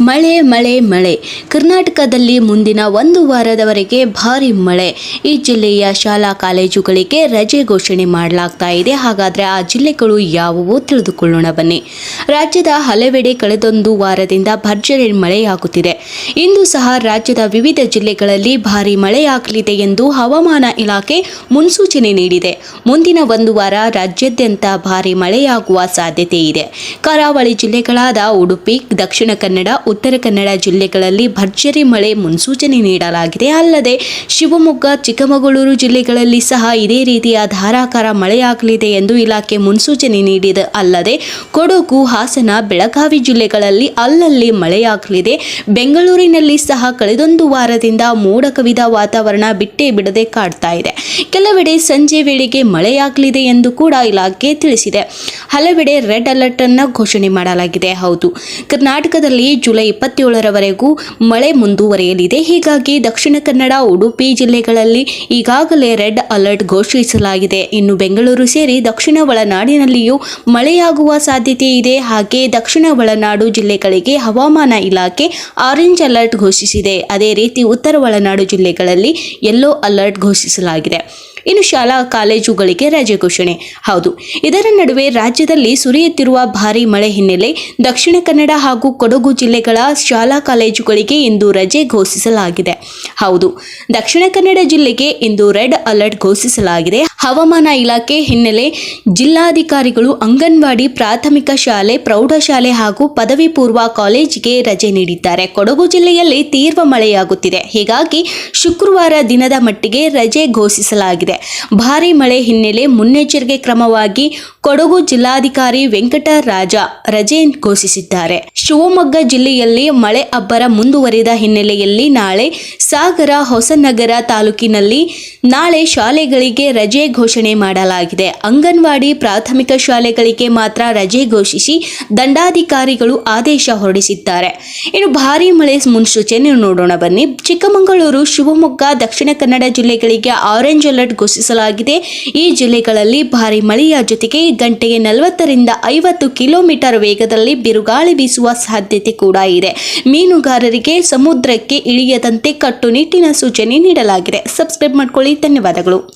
ಮಳೆ ಮಳೆ ಮಳೆ. ಕರ್ನಾಟಕದಲ್ಲಿ ಮುಂದಿನ ಒಂದು ವಾರದವರೆಗೆ ಭಾರಿ ಮಳೆ. ಈ ಜಿಲ್ಲೆಯ ಶಾಲಾ ಕಾಲೇಜುಗಳಿಗೆ ರಜೆ ಘೋಷಣೆ ಮಾಡಲಾಗ್ತಾ ಇದೆ. ಹಾಗಾದರೆ ಆ ಜಿಲ್ಲೆಗಳು ಯಾವುವು ತಿಳಿದುಕೊಳ್ಳೋಣ ಬನ್ನಿ. ರಾಜ್ಯದ ಹಲವೆಡೆ ಕಳೆದೊಂದು ವಾರದಿಂದ ಭರ್ಜರಿ ಮಳೆಯಾಗುತ್ತಿದೆ. ಇಂದು ಸಹ ರಾಜ್ಯದ ವಿವಿಧ ಜಿಲ್ಲೆಗಳಲ್ಲಿ ಭಾರಿ ಮಳೆಯಾಗಲಿದೆ ಎಂದು ಹವಾಮಾನ ಇಲಾಖೆ ಮುನ್ಸೂಚನೆ ನೀಡಿದೆ. ಮುಂದಿನ ಒಂದು ವಾರ ರಾಜ್ಯಾದ್ಯಂತ ಭಾರಿ ಮಳೆಯಾಗುವ ಸಾಧ್ಯತೆ ಇದೆ. ಕರಾವಳಿ ಜಿಲ್ಲೆಗಳಾದ ಉಡುಪಿ, ದಕ್ಷಿಣ ಕನ್ನಡ ಉತ್ತರ ಕನ್ನಡ ಜಿಲ್ಲೆಗಳಲ್ಲಿ ಭರ್ಜರಿ ಮಳೆ ಮುನ್ಸೂಚನೆ ನೀಡಲಾಗಿದೆ. ಅಲ್ಲದೆ, ಶಿವಮೊಗ್ಗ, ಚಿಕ್ಕಮಗಳೂರು ಜಿಲ್ಲೆಗಳಲ್ಲಿ ಸಹ ಇದೇ ರೀತಿಯ ಧಾರಾಕಾರ ಮಳೆಯಾಗಲಿದೆ ಎಂದು ಇಲಾಖೆ ಮುನ್ಸೂಚನೆ ನೀಡಿದೆ. ಅಲ್ಲದೆ, ಕೊಡಗು, ಹಾಸನ, ಬೆಳಗಾವಿ ಜಿಲ್ಲೆಗಳಲ್ಲಿ ಅಲ್ಲಲ್ಲಿ ಮಳೆಯಾಗಲಿದೆ. ಬೆಂಗಳೂರಿನಲ್ಲಿ ಸಹ ಕಳೆದೊಂದು ವಾರದಿಂದ ಮೋಡ ಕವಿದ ವಾತಾವರಣ ಬಿಟ್ಟೇ ಬಿಡದೆ ಕಾಡ್ತಾ ಇದೆ. ಕೆಲವೆಡೆ ಸಂಜೆ ವೇಳೆಗೆ ಮಳೆಯಾಗಲಿದೆ ಎಂದು ಕೂಡ ಇಲಾಖೆ ತಿಳಿಸಿದೆ. ಹಲವೆಡೆ ರೆಡ್ ಅಲರ್ಟ್ ಅನ್ನು ಘೋಷಣೆ ಮಾಡಲಾಗಿದೆ. ಹೌದು, ಕರ್ನಾಟಕದಲ್ಲಿ ಜುಲೈ ಇಪ್ಪತ್ತೇಳರವರೆಗೂ ಮಳೆ ಮುಂದುವರಿಯಲಿದೆ. ಹೀಗಾಗಿ ದಕ್ಷಿಣ ಕನ್ನಡ, ಉಡುಪಿ ಜಿಲ್ಲೆಗಳಲ್ಲಿ ಈಗಾಗಲೇ ರೆಡ್ ಅಲರ್ಟ್ ಘೋಷಿಸಲಾಗಿದೆ. ಇನ್ನು ಬೆಂಗಳೂರು ಸೇರಿ ದಕ್ಷಿಣ ಒಳನಾಡಿನಲ್ಲಿಯೂ ಮಳೆಯಾಗುವ ಸಾಧ್ಯತೆ ಇದೆ. ಹಾಗೆ ದಕ್ಷಿಣ ಒಳನಾಡು ಜಿಲ್ಲೆಗಳಿಗೆ ಹವಾಮಾನ ಇಲಾಖೆ ಆರೆಂಜ್ ಅಲರ್ಟ್ ಘೋಷಿಸಿದೆ. ಅದೇ ರೀತಿ ಉತ್ತರ ಒಳನಾಡು ಜಿಲ್ಲೆಗಳಲ್ಲಿ ಯೆಲ್ಲೋ ಅಲರ್ಟ್ ಘೋಷಿಸಲಾಗಿದೆ. ಇನ್ನು ಶಾಲಾ ಕಾಲೇಜುಗಳಿಗೆ ರಜೆ ಘೋಷಣೆ. ಹೌದು, ಇದರ ನಡುವೆ ರಾಜ್ಯದಲ್ಲಿ ಸುರಿಯುತ್ತಿರುವ ಭಾರಿ ಮಳೆ ಹಿನ್ನೆಲೆ ದಕ್ಷಿಣ ಕನ್ನಡ ಹಾಗೂ ಕೊಡಗು ಜಿಲ್ಲೆಗಳ ಶಾಲಾ ಕಾಲೇಜುಗಳಿಗೆ ಇಂದು ರಜೆ ಘೋಷಿಸಲಾಗಿದೆ. ಹೌದು, ದಕ್ಷಿಣ ಕನ್ನಡ ಜಿಲ್ಲೆಗೆ ಇಂದು ರೆಡ್ ಅಲರ್ಟ್ ಘೋಷಿಸಲಾಗಿದೆ. ಹವಾಮಾನ ಇಲಾಖೆ ಹಿನ್ನೆಲೆ ಜಿಲ್ಲಾಧಿಕಾರಿಗಳು ಅಂಗನವಾಡಿ, ಪ್ರಾಥಮಿಕ ಶಾಲೆ, ಪ್ರೌಢಶಾಲೆ ಹಾಗೂ ಪದವಿ ಪೂರ್ವ ಕಾಲೇಜಿಗೆ ರಜೆ ನೀಡಿದ್ದಾರೆ. ಕೊಡಗು ಜಿಲ್ಲೆಯಲ್ಲಿ ತೀವ್ರ ಮಳೆಯಾಗುತ್ತಿದೆ. ಹೀಗಾಗಿ ಶುಕ್ರವಾರ ದಿನದ ಮಟ್ಟಿಗೆ ರಜೆ ಘೋಷಿಸಲಾಗಿದೆ. ಭಾರಿ ಮಳೆ ಹಿನ್ನೆಲೆ ಮುನ್ನೆಚ್ಚರಿಕೆ ಕ್ರಮವಾಗಿ ಕೊಡಗು ಜಿಲ್ಲಾಧಿಕಾರಿ ವೆಂಕಟರಾಜ ರಜೆ ಘೋಷಿಸಿದ್ದಾರೆ. ಶಿವಮೊಗ್ಗ ಜಿಲ್ಲೆಯಲ್ಲಿ ಮಳೆ ಅಬ್ಬರ ಮುಂದುವರಿದ ಹಿನ್ನೆಲೆಯಲ್ಲಿ ನಾಳೆ ಸಾಗರ ಹೊಸನಗರ ತಾಲೂಕಿನಲ್ಲಿ ನಾಳೆ ಶಾಲೆಗಳಿಗೆ ರಜೆ ಘೋಷಣೆ ಮಾಡಲಾಗಿದೆ. ಅಂಗನವಾಡಿ ಪ್ರಾಥಮಿಕ ಶಾಲೆಗಳಿಗೆ ಮಾತ್ರ ರಜೆ ಘೋಷಿಸಿ ದಂಡಾಧಿಕಾರಿಗಳು ಆದೇಶ ಹೊರಡಿಸಿದ್ದಾರೆ. ಇನ್ನು ಭಾರೀ ಮಳೆ ಮುನ್ಸೂಚನೆ ನೋಡೋಣ ಬನ್ನಿ. ಚಿಕ್ಕಮಗಳೂರು, ಶಿವಮೊಗ್ಗ, ದಕ್ಷಿಣ ಕನ್ನಡ ಜಿಲ್ಲೆಗಳಿಗೆ ಆರೆಂಜ್ ಅಲರ್ಟ್ ಘೋಷಿಸಲಾಗಿದೆ. ಈ ಜಿಲ್ಲೆಗಳಲ್ಲಿ ಭಾರಿ ಮಳೆಯ ಜೊತೆಗೆ ಗಂಟೆಗೆ ನಲವತ್ತರಿಂದ ಐವತ್ತು ಕಿಲೋಮೀಟರ್ ವೇಗದಲ್ಲಿ ಬಿರುಗಾಳಿ ಬೀಸುವ ಸಾಧ್ಯತೆ ಕೂಡ ಇದೆ. ಮೀನುಗಾರರಿಗೆ ಸಮುದ್ರಕ್ಕೆ ಇಳಿಯದಂತೆ ಕಟ್ಟುನಿಟ್ಟಿನ ಸೂಚನೆ ನೀಡಲಾಗಿದೆ. ಸಬ್ಸ್ಕ್ರೈಬ್ ಮಾಡ್ಕೊಳ್ಳಿ. ಧನ್ಯವಾದಗಳು.